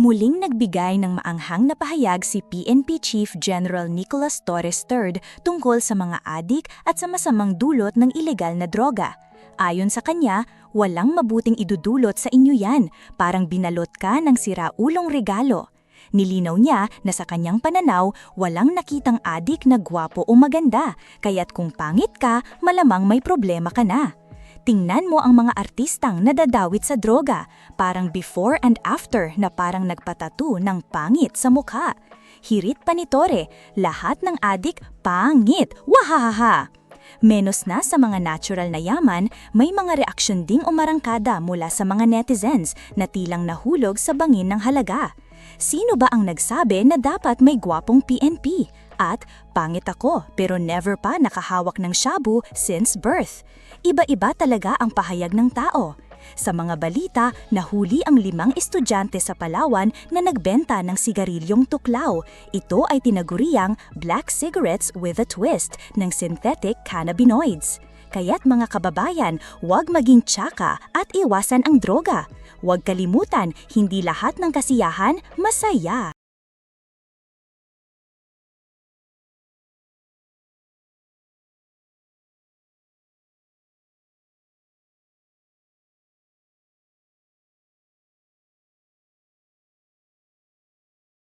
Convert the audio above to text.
Muling nagbigay ng maanghang na pahayag si PNP Chief General Nicolas Torres III tungkol sa mga adik at sa masamang dulot ng ilegal na droga. Ayon sa kanya, walang mabuting idudulot sa inyo yan, parang binalot ka ng siraulong regalo. Nilinaw niya na sa kanyang pananaw, walang nakitang adik na gwapo o maganda, kaya't kung pangit ka, malamang may problema ka na. Tingnan mo ang mga artistang nadadawit sa droga, parang before and after na parang nagpatatu ng pangit sa mukha. Hirit pa ni Tore, lahat ng adik pangit, wahahaha! Menos na sa mga natural na yaman, may mga reaksyon ding umarangkada mula sa mga netizens na tilang nahulog sa bangin ng halaga. Sino ba ang nagsabi na dapat may gwapong PNP? At pangit ako pero never pa nakahawak ng shabu since birth. Iba-iba talaga ang pahayag ng tao. Sa mga balita, nahuli ang limang estudyante sa Palawan na nagbenta ng sigarilyong tuklaw. Ito ay tinaguriang black cigarettes with a twist ng synthetic cannabinoids. Kaya't mga kababayan, huwag maging tsaka at iwasan ang droga. Huwag kalimutan, hindi lahat ng kasiyahan masaya.